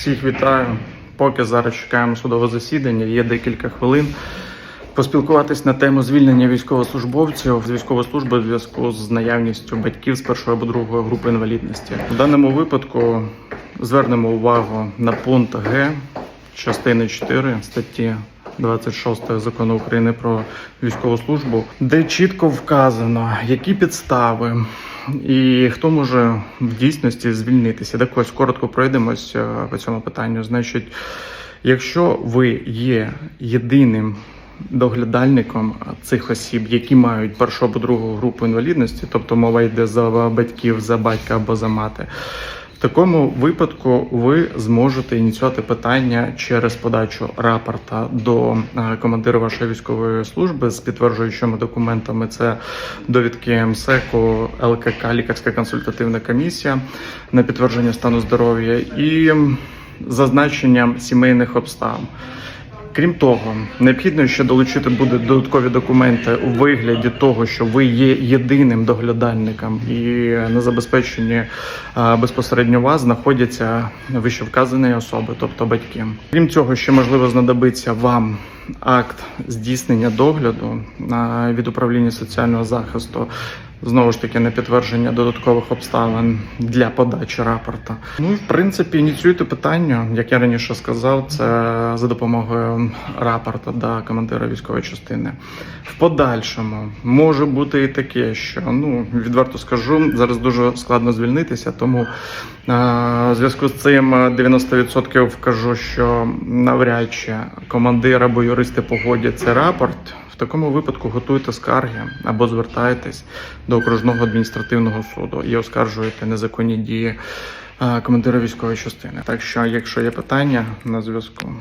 Всіх вітаю. Поки зараз чекаємо судове засідання, є декілька хвилин. Поспілкуватись на тему звільнення військовослужбовців з військової служби в зв'язку з наявністю батьків з першої або другої групи інвалідності. У даному випадку звернемо увагу на пункт Г частини 4 статті 26 закону України про військову службу, де чітко вказано, які підстави і хто може в дійсності звільнитися. Так ось коротко пройдемось е, по цьому питанню. Значить, якщо ви є єдиним доглядальником цих осіб, які мають першу або другу групу інвалідності, тобто мова йде за батьків, за батька або за мати. В такому випадку ви зможете ініціювати питання через подачу рапорта до е, командира вашої військової служби з підтверджуючими документами. Це довідки МСЕКу, ЛКК, лікарська консультативна комісія на підтвердження стану здоров'я і зазначенням сімейних обставин. Крім того, необхідно ще долучити буде додаткові документи у вигляді того, що ви є єдиним доглядальником, і на забезпеченні безпосередньо вас знаходяться вищевказані особи, тобто батьки. Крім цього, ще можливо знадобиться вам акт здійснення догляду від управління соціального захисту. Знову ж таки, на підтвердження додаткових обставин для подачі рапорта. Ну в принципі ініціюйте питання, як я раніше сказав, це за допомогою рапорта до командира військової частини. В подальшому може бути і таке, що ну відверто скажу, зараз дуже складно звільнитися, тому е, в зв'язку з цим 90% вкажу, що навряд чи командир або юристи погодять цей рапорт. Такому випадку готуйте скарги або звертайтесь до окружного адміністративного суду і оскаржуєте незаконні дії е, командира військової частини. Так що, якщо є питання на зв'язку.